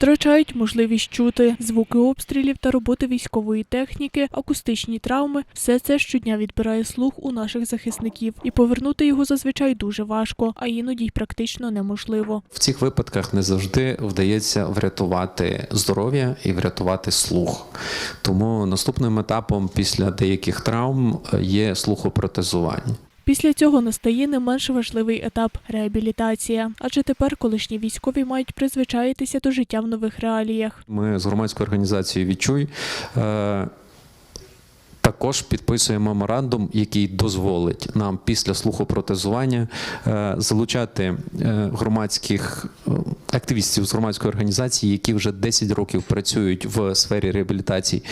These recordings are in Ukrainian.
Втрачають можливість чути звуки обстрілів та роботи військової техніки, акустичні травми. Все це щодня відбирає слух у наших захисників, і повернути його зазвичай дуже важко, а іноді й практично неможливо. В цих випадках не завжди вдається врятувати здоров'я і врятувати слух. Тому наступним етапом після деяких травм е, є слухопротезування. Після цього настає не менш важливий етап реабілітація, адже тепер колишні військові мають призвичаїтися до життя в нових реаліях. Ми з громадською організацією Відчуй. е, Також підписуємо меморандум, який дозволить нам після слухопротезування е, залучати е, громадських активістів з громадської організації, які вже 10 років працюють в сфері реабілітації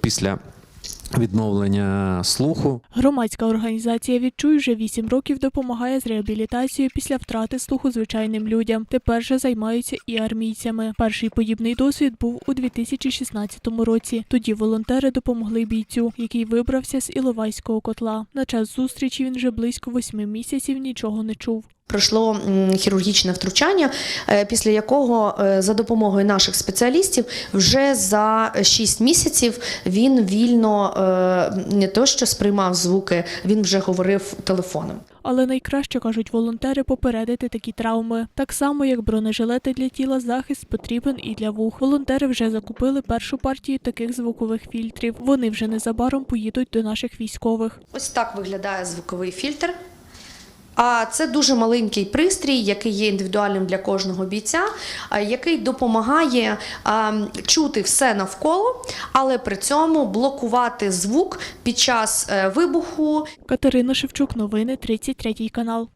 після відновлення слуху. Громадська організація «Відчуй» вже 8 років допомагає з реабілітацією після втрати слуху звичайним людям. Тепер же займаються і армійцями. Перший подібний досвід був у 2016 році. Тоді волонтери допомогли бійцю, який вибрався з Іловайського котла. На час зустрічі він вже близько восьми місяців нічого не чув. Пройшло хірургічне втручання, е, після якого е, за допомогою наших спеціалістів вже за 6 місяців він вільно е, не то що сприймав звуки, він вже говорив телефоном. Але найкраще кажуть волонтери попередити такі травми. Так само, як бронежилети для тіла, захист потрібен і для вух. Волонтери вже закупили першу партію таких звукових фільтрів. Вони вже незабаром поїдуть до наших військових. Ось так виглядає звуковий фільтр. А це дуже маленький пристрій, який є індивідуальним для кожного бійця, який допомагає чути все навколо, але при цьому блокувати звук під час е, вибуху Катерина Шевчук, новини 33 канал.